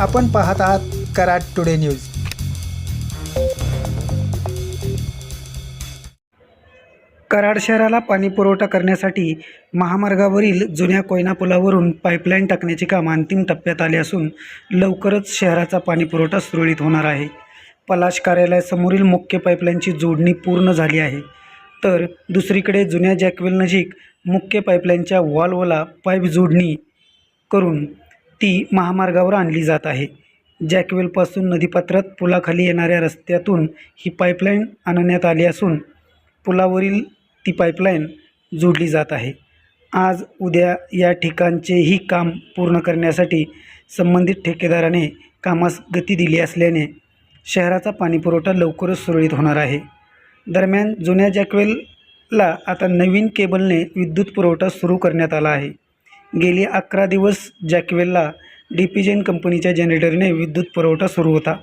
आपण पाहत आहात कराड टुडे न्यूज. कराड शहराला पाणी पुरवठा करण्यासाठी महामार्गावरील जुन्या कोयना पुलावरून पाईपलाईन टाकण्याचे काम अंतिम टप्प्यात आले असून लवकरच शहराचा पाणी पुरवठा सुरळीत होणार आहे. पलाश कार्यालयासमोरील मुख्य पाईपलाईनची जोडणी पूर्ण झाली आहे. तर दुसरीकडे जुन्या जॅकवेल नजीक मुख्य पाईपलाईनच्या वॉल्वला पाईप जोडणी करून ती महामार्गावर आणली जात आहे. जॅकवेलपासून नदीपात्रात पुलाखाली येणाऱ्या रस्त्यातून ही पाईपलाईन आणण्यात आली असून पुलावरील ती पाईपलाईन जोडली जात आहे. आज उद्या या ठिकाणचेही काम पूर्ण करण्यासाठी संबंधित ठेकेदाराने कामास गती दिली असल्याने शहराचा पाणीपुरवठा लवकरच सुरळीत होणार आहे. दरम्यान जुन्या जॅकवेलला आता नवीन केबलने विद्युत पुरवठा सुरू करण्यात आला आहे. गेली अकरा दिवस जॅकवेलला डी पी जेन कंपनीच्या जनरेटरने विद्युत पुरवठा सुरू होता.